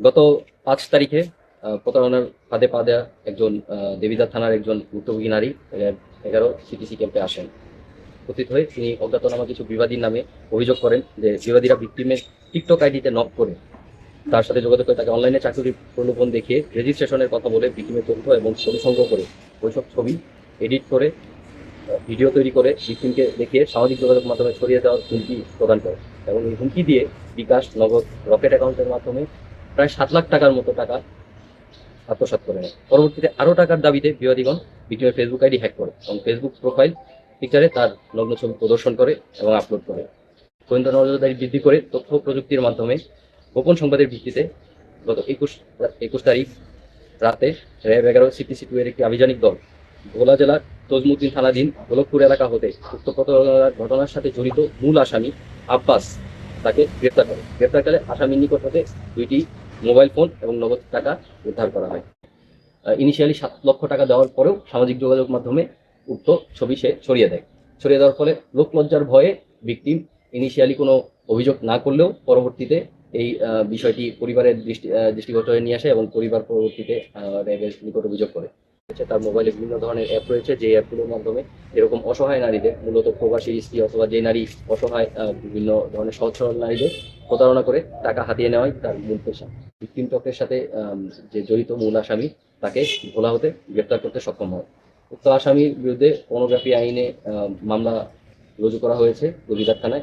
গত পাঁচ তারিখে প্রতারণার ফাঁদে পা দেওয়া একজন আহ, দেবিদার থানার একজন ভুক্তভোগী নারী এগারো সিটিসি ক্যাম্পে আসেন। উপস্থিত হয়ে তিনি অজ্ঞাতনামা কিছু বিবাদীর নামে অভিযোগ করেন যে বিবাদীরা ভিক্টিমের টিকটক আইডিতে নক করে। তার সাথে যোগাযোগ করে তাকে অনলাইনে চাকরির প্রলোভন দেখিয়ে রেজিস্ট্রেশনের কথা বলে ভিক্টিমের তথ্য এবং ছবি সংগ্রহ করে ওইসব ছবি এডিট করে ভিডিও তৈরি করে ভিক্টিমকে দেখিয়ে সামাজিক যোগাযোগ মাধ্যমে ছড়িয়ে দেওয়ার হুমকি প্রদান করে। এবং এই হুমকি দিয়ে বিকাশ নগদ রকেট অ্যাকাউন্টের মাধ্যমে প্রায় সাত লাখ টাকার মতো টাকা আত্মসাৎ করে নেয়। পরবর্তীতে আরও টাকার দাবিতে বিবাদীগণ ভিক্টিমের ফেসবুক আইডি হ্যাক করে এবং ফেসবুক প্রোফাইল পিকচারে তার নগ্ন ছবি প্রদর্শন করে এবং আপলোড করে। গোয়েন্দা নজরদারি বৃদ্ধি করে তথ্য প্রযুক্তির মাধ্যমে গোপন সংবাদের ভিত্তিতে গত একুশ একুশ তারিখ রাতে র্যাব এগারো সিপিসি টু এর একটি আভিযানিক দল ভোলা জেলার তজমুদ্দিন থানাধীন গোলকপুর এলাকা হতে উক্ত ঘটনার সাথে জড়িত মূল আসামি আব্বাস তাকে গ্রেপ্তার করে। গ্রেপ্তারকালে আসামির নিকট হতে দুইটি মোবাইল ফোন এবং নগদ টাকা উদ্ধার করা হয়। ইনিশিয়ালি সাত লক্ষ টাকা দেওয়ার পরেও সামাজিক যোগাযোগ মাধ্যমে উক্ত ছবি সে ছড়িয়ে দেয়। ছড়িয়ে দেওয়ার ফলে লোকলজ্জার ভয়ে ভিকটিম ইনিশিয়ালি কোনো অভিযোগ না করলেও পরবর্তীতে এই বিষয়টি পরিবারের দৃষ্টি দৃষ্টিগোচরে নিয়ে আসে এবং পরিবার পরবর্তীতে র্যাবের নিকট অভিযোগ করে। হচ্ছে তার মোবাইলে বিভিন্ন ধরনের অ্যাপ রয়েছে, যে অ্যাপগুলোর মাধ্যমে এরকম অসহায় নারীদের, মূলত প্রবাসী স্ত্রী অথবা যে নারী অসহায় বিভিন্ন ধরনের সরল নারীদের প্রতারণা করে টাকা হাতিয়ে নেওয়াই তার মূল পেশা। ভিকটিম টকের সাথে যে জড়িত মূল আসামি তাকে ভোলা হতে গ্রেপ্তার করতে সক্ষম হয়। উক্ত আসামির বিরুদ্ধে পর্নোগ্রাফি আইনে মামলা রুজু করা হয়েছে রবিদার থানায়।